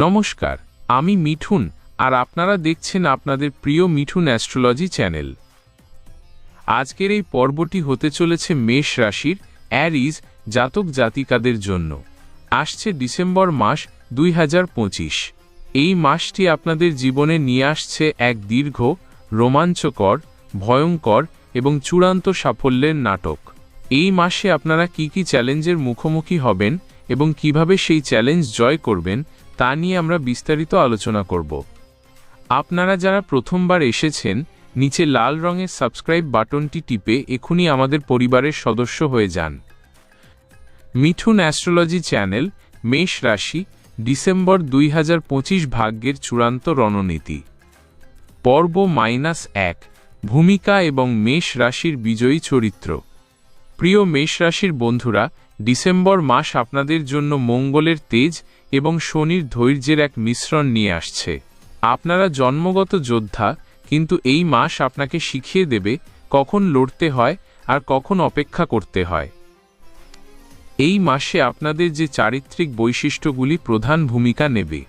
নমস্কার, আমি মিঠুন, আর আপনারা দেখছেন আপনাদের প্রিয় মিঠুন অ্যাস্ট্রোলজি চ্যানেল। আজকের এই পর্বটি হতে চলেছে মেষ রাশির অ্যারিজ জাতক জাতিকাদের জন্য। আসছে ডিসেম্বর মাস দুই হাজার পঁচিশ। এই মাসটি আপনাদের জীবনে নিয়ে আসছে এক দীর্ঘ, রোমাঞ্চকর, ভয়ঙ্কর এবং চূড়ান্ত সাফল্যের নাটক। এই মাসে আপনারা কি কি চ্যালেঞ্জের মুখোমুখি হবেন এবং কীভাবে সেই চ্যালেঞ্জ জয় করবেন তা নিয়ে আমরা বিস্তারিত আলোচনা করব। আপনারা যারা প্রথমবার এসেছেন, নিচে লাল রঙের সাবস্ক্রাইব বাটনটি টিপে এখনই আমাদের পরিবারের সদস্য হয়ে যান। মিঠুন অ্যাস্ট্রোলজি চ্যানেল, মেষ রাশি, ডিসেম্বর দুই হাজার পঁচিশ ভাগ্যের চূড়ান্ত রণনীতি। পর্ব মাইনাস এক, ভূমিকা এবং মেষ রাশির বিজয়ী চরিত্র। প্রিয় মেষ রাশির বন্ধুরা ডিসেম্বর মাস আপনাদের জন্য মঙ্গলের তেজ এবং শনির ধৈর্যের এক মিশ্রণ নিয়ে আসছে। আপনারা জন্মগত যোদ্ধা, কিন্তু এই মাস আপনাকে শিখিয়ে দেবে কখন লড়তে হয় আর কখন অপেক্ষা করতে হয়। এই মাসে আপনাদের যে চারিত্রিক বৈশিষ্ট্যগুলি প্রধান ভূমিকা নেবে।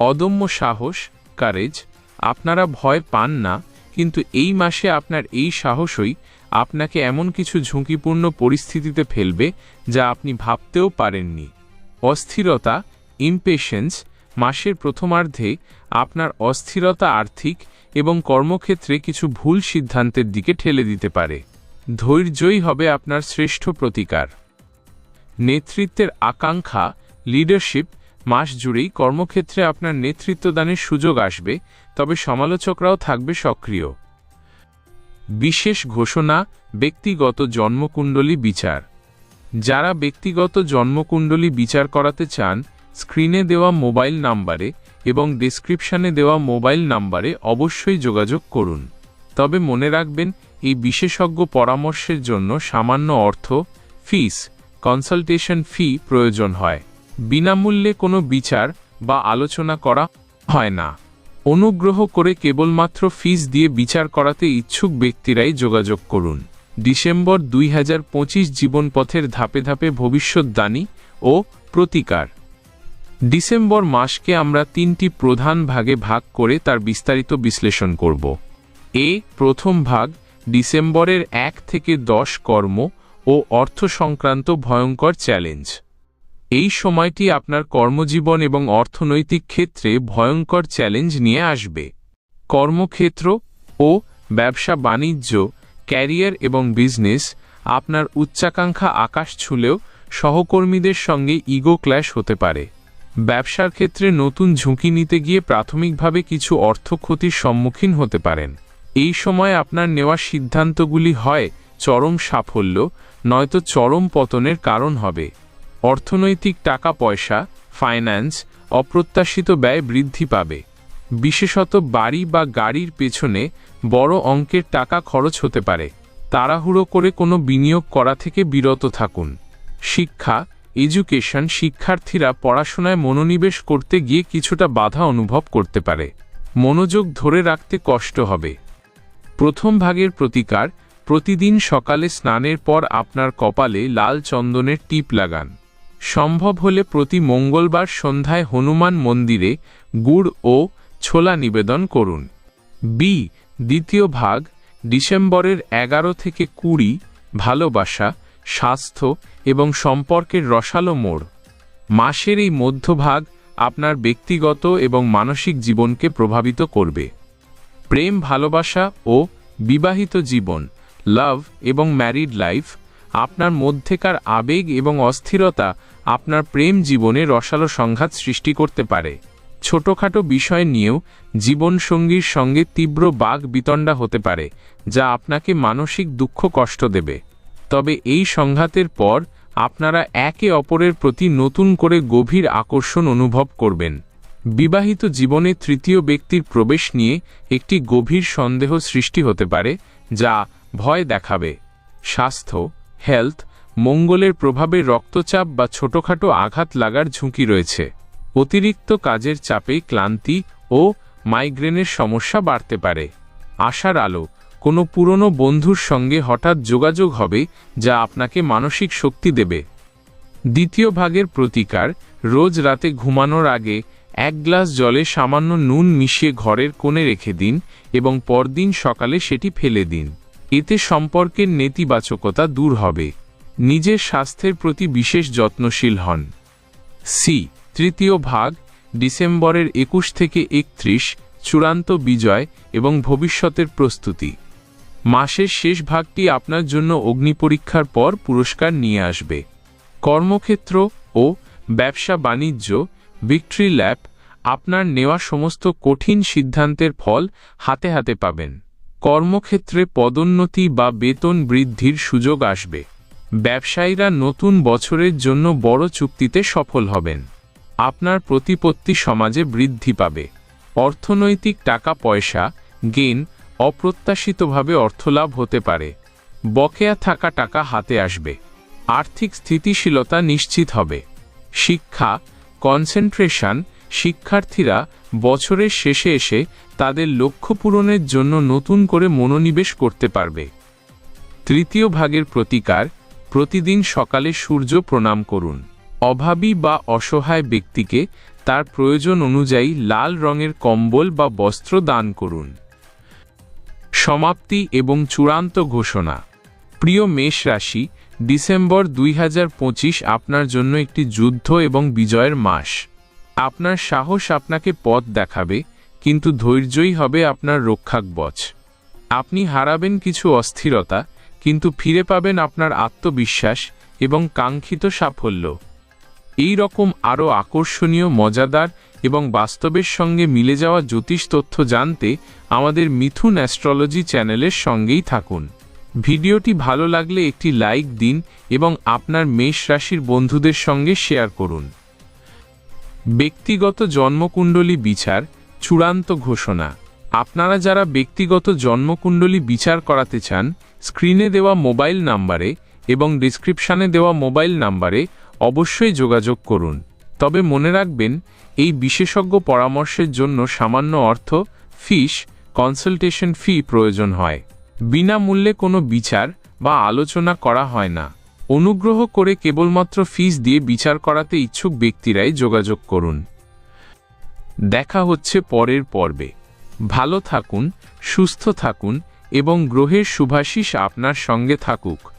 অদম্য সাহস কারেজ আপনারা ভয় পান না, কিন্তু এই মাসে আপনার এই সাহসই আপনাকে এমন কিছু ঝুঁকিপূর্ণ পরিস্থিতিতে ফেলবে যা আপনি ভাবতেও পারেননি। অস্থিরতা ইমপেশেন্স মাসের প্রথমার্ধে আপনার অস্থিরতা আর্থিক এবং কর্মক্ষেত্রে কিছু ভুল সিদ্ধান্তের দিকে ঠেলে দিতে পারে। ধৈর্যই হবে আপনার শ্রেষ্ঠ প্রতিকার। নেতৃত্বের আকাঙ্ক্ষা লিডারশিপ মাস জুড়েই কর্মক্ষেত্রে আপনার নেতৃত্বদানের সুযোগ আসবে, তবে সমালোচকরাও থাকবে সক্রিয়। বিশেষ ঘোষণা, ব্যক্তিগত জন্মকুণ্ডলী বিচার। যারা ব্যক্তিগত জন্মকুণ্ডলী বিচার করাতে চান, স্ক্রিনে দেওয়া মোবাইল নাম্বারে এবং ডেসক্রিপশানে দেওয়া মোবাইল নাম্বারে অবশ্যই যোগাযোগ করুন। তবে মনে রাখবেন, এই বিশেষজ্ঞ পরামর্শের জন্য সামান্য অর্থ, ফিস, কনসালটেশন ফি প্রয়োজন হয়। বিনামূল্যে কোনো বিচার বা আলোচনা করা হয় না। অনুগ্রহ করে কেবলমাত্র ফিস দিয়ে বিচার করাতে ইচ্ছুক ব্যক্তিরাই যোগাযোগ করুন। ডিসেম্বর দুই হাজার পঁচিশ জীবনপথের ধাপে ধাপে ভবিষ্যৎদানী ও প্রতিকার। ডিসেম্বর মাসকে আমরা তিনটি প্রধান ভাগে ভাগ করে তার বিস্তারিত বিশ্লেষণ করব। এ, প্রথম ভাগ, ডিসেম্বরের এক থেকে দশ কর্ম ও অর্থ সংক্রান্ত ভয়ঙ্কর চ্যালেঞ্জ। এই সময়টি আপনার কর্মজীবন এবং অর্থনৈতিক ক্ষেত্রে ভয়ঙ্কর চ্যালেঞ্জ নিয়ে আসবে। কর্মক্ষেত্র ও ব্যবসা বাণিজ্য, ক্যারিয়ার এবং বিজনেস আপনার উচ্চাকাঙ্ক্ষা আকাশ ছুলেও সহকর্মীদের সঙ্গে ইগো ক্ল্যাশ হতে পারে। ব্যবসার ক্ষেত্রে নতুন ঝুঁকি নিতে গিয়ে প্রাথমিকভাবে কিছু অর্থ ক্ষতির সম্মুখীন হতে পারেন। এই সময় আপনার নেওয়া সিদ্ধান্তগুলি হয় চরম সাফল্য, নয়তো চরম পতনের কারণ হবে। অর্থনৈতিক টাকা পয়সা ফাইন্যান্স অপ্রত্যাশিত ব্যয় বৃদ্ধি পাবে। বিশেষত বাড়ি বা গাড়ির পেছনে বড় অঙ্কের টাকা খরচ হতে পারে। তাড়াহুড়ো করে কোনো বিনিয়োগ করা থেকে বিরত থাকুন। শিক্ষা এডুকেশন শিক্ষার্থীরা পড়াশোনায় মনোনিবেশ করতে গিয়ে কিছুটা বাধা অনুভব করতে পারে। মনোযোগ ধরে রাখতে কষ্ট হবে। প্রথম ভাগের প্রতিকার, প্রতিদিন সকালে স্নানের পর আপনার কপালে লাল চন্দনের টিপ লাগান। সম্ভব হলে প্রতি মঙ্গলবার সন্ধ্যায় হনুমান মন্দিরে গুড় ও ছোলা নিবেদন করুন। বি. দ্বিতীয় ভাগ, ডিসেম্বরের এগারো থেকে কুড়ি, ভালোবাসা, স্বাস্থ্য এবং সম্পর্কের রসালো মোড়। মাসের এই মধ্যভাগ আপনার ব্যক্তিগত এবং মানসিক জীবনকে প্রভাবিত করবে। প্রেম, ভালোবাসা ও বিবাহিত জীবন, লাভ এবং ম্যারিড লাইফ আপনার মধ্যেকার আবেগ এবং অস্থিরতা আপনার প্রেম জীবনে রসালো সংঘাত সৃষ্টি করতে পারে। ছোটখাটো বিষয় নিয়েও জীবনসঙ্গীর সঙ্গে তীব্র বাঘ বিতণ্ডা হতে পারে, যা আপনাকে মানসিক দুঃখ কষ্ট দেবে। তবে এই সংঘাতের পর আপনারা একে অপরের প্রতি নতুন করে গভীর আকর্ষণ অনুভব করবেন। বিবাহিত জীবনে তৃতীয় ব্যক্তির প্রবেশ নিয়ে একটি গভীর সন্দেহ সৃষ্টি হতে পারে, যা ভয় দেখাবে। স্বাস্থ্য হেলথ মঙ্গলের প্রভাবে রক্তচাপ বা ছোটখাটো আঘাত লাগার ঝুঁকি রয়েছে। অতিরিক্ত কাজের চাপে ক্লান্তি ও মাইগ্রেনের সমস্যা বাড়তে পারে। আশার আলো, কোনো পুরনো বন্ধুর সঙ্গে হঠাৎ যোগাযোগ হবে যা আপনাকে মানসিক শক্তি দেবে। দ্বিতীয় ভাগের প্রতিকার, রোজ রাতে ঘুমানোর আগে এক গ্লাস জলে সামান্য নুন মিশিয়ে ঘরের কোণে রেখে দিন এবং পরদিন সকালে সেটি ফেলে দিন। এতে সম্পর্কের নেতিবাচকতা দূর হবে। নিজের স্বাস্থ্যের প্রতি বিশেষ যত্নশীল হন। সি, তৃতীয় ভাগ, ডিসেম্বরের একুশ থেকে একত্রিশ, চূড়ান্ত বিজয় এবং ভবিষ্যতের প্রস্তুতি। মাসের শেষ ভাগটি আপনার জন্য অগ্নিপরীক্ষার পর পুরস্কার নিয়ে আসবে। কর্মক্ষেত্র ও ব্যবসা বাণিজ্য, ভিক্টরি ল্যাব, আপনার নেওয়া সমস্ত কঠিন সিদ্ধান্তের ফল হাতে হাতে পাবেন। কর্মক্ষেত্রে পদোন্নতি বা বেতন বৃদ্ধির সুযোগ আসবে। ব্যবসায়ীরা নতুন বছরের জন্য বড় চুক্তিতে সফল হবেন। আপনার প্রতিপত্তি সমাজে বৃদ্ধি পাবে। অর্থনৈতিক টাকা পয়সা গেন অপ্রত্যাশিতভাবে অর্থলাভ হতে পারে। বকেয়া থাকা টাকা হাতে আসবে। আর্থিক স্থিতিশীলতা নিশ্চিত হবে। শিক্ষা কনসেন্ট্রেশন শিক্ষার্থীরা বছরের শেষে এসে তাদের লক্ষ্য পূরণের জন্য নতুন করে মনোনিবেশ করতে পারবে। তৃতীয় ভাগের প্রতিকার, প্রতিদিন সকালে সূর্য প্রণাম করুন। অভাবী বা অসহায় ব্যক্তিকে তার প্রয়োজন অনুযায়ী লাল রঙের কম্বল বা বস্ত্র দান করুন। সমাপ্তি এবং চূড়ান্ত ঘোষণা। প্রিয় মেষ রাশি, ডিসেম্বর দুই হাজার পঁচিশ আপনার জন্য একটি যুদ্ধ এবং বিজয়ের মাস। আপনার সাহস আপনাকে পথ দেখাবে, কিন্তু ধৈর্যই হবে আপনার রক্ষাকবচ আপনি হারাবেন কিছু অস্থিরতা, কিন্তু ফিরে পাবেন আপনার আত্মবিশ্বাস এবং কাঙ্ক্ষিত সাফল্য। এই রকম আরও আকর্ষণীয়, মজাদার এবং বাস্তবের সঙ্গে মিলে যাওয়া জ্যোতিষ তথ্য জানতে আমাদের মিথুন অ্যাস্ট্রোলজি চ্যানেলের সঙ্গেই থাকুন। ভিডিওটি ভালো লাগলে একটি লাইক দিন এবং আপনার মেষ রাশির বন্ধুদের সঙ্গে শেয়ার করুন। ব্যক্তিগত জন্মকুণ্ডলী বিচার চূড়ান্ত ঘোষণা। আপনারা যারা ব্যক্তিগত জন্মকুণ্ডলী বিচার করাতে চান, স্ক্রিনে দেওয়া মোবাইল নাম্বারে এবং ডিসক্রিপশানে দেওয়া মোবাইল নাম্বারে অবশ্যই যোগাযোগ করুন। তবে মনে রাখবেন, এই বিশেষজ্ঞ পরামর্শের জন্য সামান্য অর্থ, ফিস, কনসালটেশন ফি প্রয়োজন হয়। বিনামূল্যে কোনো বিচার বা আলোচনা করা হয় না। অনুগ্রহ করে কেবলমাত্র ফিস দিয়ে বিচার করাতে ইচ্ছুক ব্যক্তিরাই যোগাযোগ করুন। দেখা হচ্ছে পরের পর্বে। ভালো থাকুন, সুস্থ থাকুন এবং গ্রহের শুভাশিস আপনার সঙ্গে থাকুক।